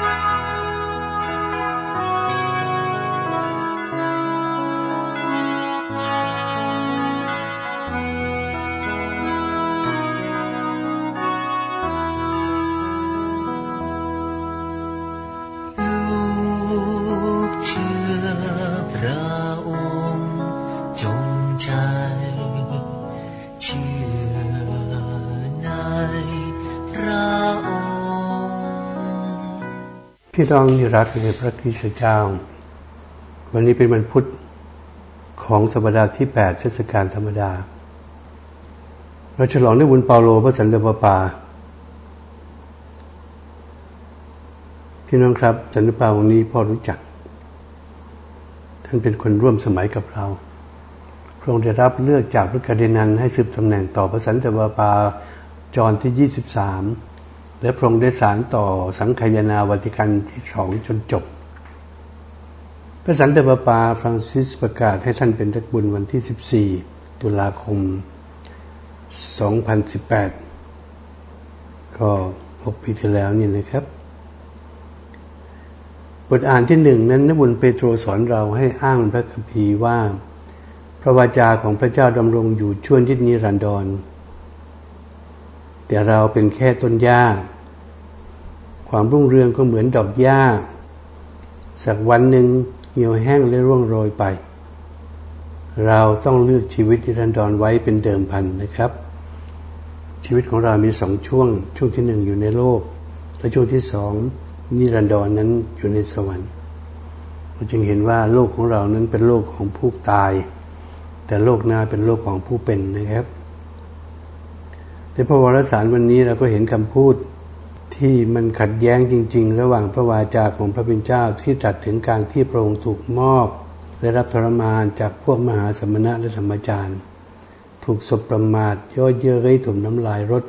Bye. พี่น้องที่รักในพระคริสต์เจ้า วันนี้เป็นวันพุธของสัปดาห์ที่8เทศกาลธรรมดา เราฉลองด้วยบุญเปาโลพระสันตะปปา พี่น้องครับ สันตะปาวันนี้พ่อรู้จัก ท่านเป็นคนร่วมสมัยกับเราพระองค์ได้รับเลือกจากพระกาเดนันให้สืบตำแหน่งต่อพระสันตะปปาจอนที่ 23 และพระองค์ได้สารต่อสังคายนาวัติกันที่สองจนจบ พระสันตะปาปาฟรังซิสประกาศให้ท่านเป็นทักบุญวันที่ 14 ตุลาคม 2018 ก็ 6 ปีที่แล้วนี่นะครับ บทอ่านที่หนึ่งนั้นนบุญเปโตรสอนเราให้อ้างพระคัมภีร์ว่า พระวาจาของพระเจ้าดำรงอยู่ชั่วนิดนิรันดร แต่เราเป็นแค่ต้นหญ้า ความรุ่งเรืองก็เหมือนดอกหญ้า สักวันหนึ่งเหี่ยวแห้งและร่วงโรยไป เราต้องเลือกชีวิตนิรันดรไว้เป็นเดิมพันนะครับ ชีวิตของเรามีสองช่วง ช่วงที่หนึ่งอยู่ในโลก และช่วงที่สองนิรันดรนนั้นอยู่ในสวรรค์เราจึงเห็นว่าโลกของเรานั้นเป็นโลกของผู้ตาย แต่โลกหน้าเป็นโลกของผู้เป็นนะครับ ในพระวรสารวันนี้เราก็เห็นคำพูดที่มันขัดแย้งจริง ๆ ระหว่างพระวาจาของพระเป็นเจ้าที่ตรัสถึงการที่พระองค์ถูกมอบ และรับทรมานจากพวกมหาสมณะและธรรมจารย์ ถูกสบประมาทย่อเยอ้ยถุมน้ำลายรถ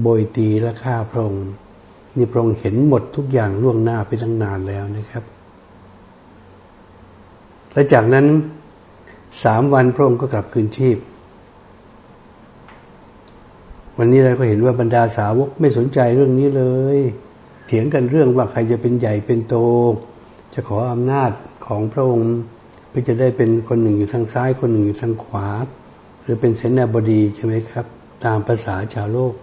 โบยตีและฆ่าพระองค์นี่พระองค์เห็นหมดทุกอย่างล่วงหน้าไปตั้งนานแล้วนะครับ และจากนั้นสามวันพระองค์ก็กลับคืนชีพ วันนี้เราก็เห็นว่าบรรดาสาวกไม่สนใจเรื่องนี้เลย เถียงกันเรื่องว่าใครจะเป็นใหญ่เป็นโต จะขออำนาจของพระองค์เพื่อจะได้เป็นคนหนึ่งอยู่ทางซ้าย คนหนึ่งอยู่ทางขวา หรือเป็นเสนาบดีใช่ไหมครับ ตามภาษาชาวโลก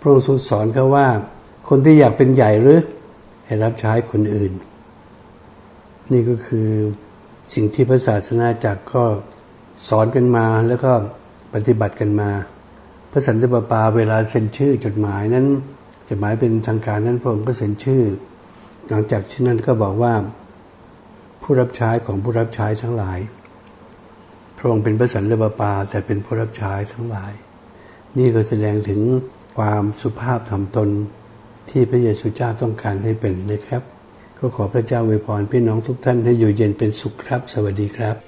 พระองค์ทรงสอนเขาว่า คนที่อยากเป็นใหญ่หรือให้รับใช้คนอื่น นี่ก็คือสิ่งที่พระศาสนาจักรก็สอนกันมาแล้วก็ปฏิบัติกันมา พระสันตะปาปาเวลาเซ็นชื่อจดหมายนั้น จดหมายเป็นทางการนั้นพระองค์ก็เซ็นชื่อ หลังจากที่นั้นก็บอกว่า ผู้รับใช้ของผู้รับใช้ทั้งหลาย พระองค์เป็นพระสันตะปาปาแต่เป็นผู้รับใช้ทั้งหลาย นี่ก็แสดงถึงความสุภาพถ่อมตนที่พระเยซูเจ้าต้องการให้เป็นนะครับ ก็ขอพระเจ้าอวยพรพี่น้องทุกท่านให้อยู่เย็นเป็นสุขครับ สวัสดีครับ